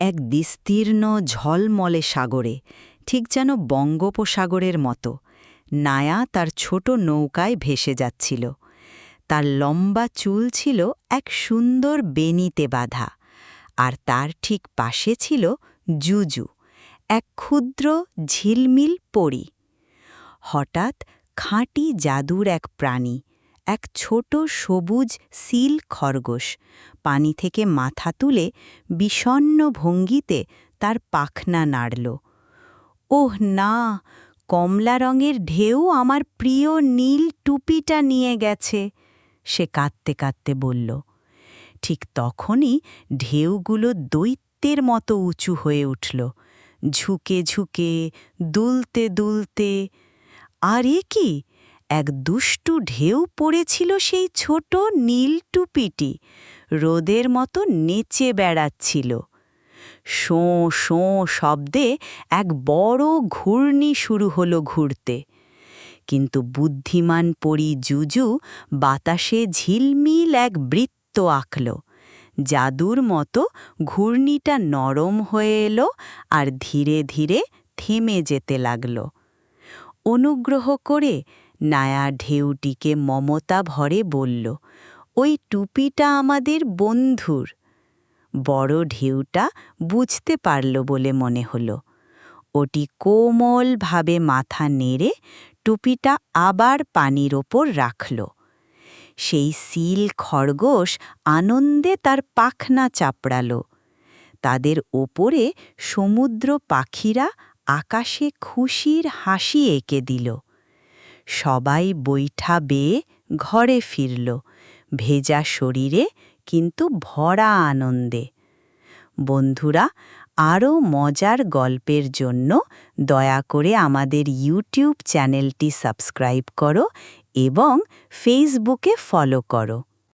এক বিস্তীর্ণ ঝলমলে সাগরে, ঠিক যেন বঙ্গোপসাগরের মতো। নায়া তার ছোট নৌকায় ভেসে যাচ্ছিল। তার লম্বা চুল ছিল এক সুন্দর বেনিতে বাঁধা, আর তার ঠিক পাশে ছিল জুজু, এক ক্ষুদ্র ঝিলমিল পরী। হঠাৎ খাঁটি জাদুর এক প্রাণী এক ছোট সবুজ সিল খরগোশ। পানি থেকে মাথা তুলে বিষণ্ন ভঙ্গিতে তার পাখনা নাড়ল। ওহ না, কমলা রঙের ঢেউ আমার প্রিয় নীল টুপিটা নিয়ে গেছে, সে কাঁদতে কাঁদতে বলল। ঠিক তখনই ঢেউগুলো দৈত্যের মতো উঁচু হয়ে উঠল। ঝুঁকে ঝুঁকে দুলতে দুলতে, আর এ কি এক দুষ্টু ঢেউ পড়েছিল সেই ছোট নীল টুপিটি। রোদের মতো নেচে বেড়াচ্ছিল। শোঁ শোঁ শব্দে এক বড় ঘূর্ণি শুরু হলো ঘুরতে। কিন্তু বুদ্ধিমান পরি জুজু বাতাসে ঝিলমিল এক বৃত্ত আঁকল। জাদুর মতো ঘূর্ণিটা নরম হয়ে এলো আর ধীরে ধীরে থেমে যেতে লাগল। অনুগ্রহ করে নায়া ঢেউটিকে মমতা ভরে বলল, ওই টুপিটা আমাদের বন্ধুর। বড় ঢেউটা বুঝতে পারল বলে মনে হলো। ওটি কোমলভাবে মাথা নেড়ে টুপিটা আবার পানির ওপর রাখল। সেই সিল খরগোশ আনন্দে তার পাখনা চাপড়াল। তাদের ওপরে সমুদ্র পাখিরা আকাশে খুশির হাসি এঁকে দিল। সবাই বৈঠা বেয়ে ঘরে ফিরল। ভেজা শরীরে কিন্তু ভরা আনন্দে। বন্ধুরা, আরও মজার গল্পের জন্য দয়া করে আমাদের ইউটিউব চ্যানেলটি সাবস্ক্রাইব করো এবং ফেসবুকে ফলো করো।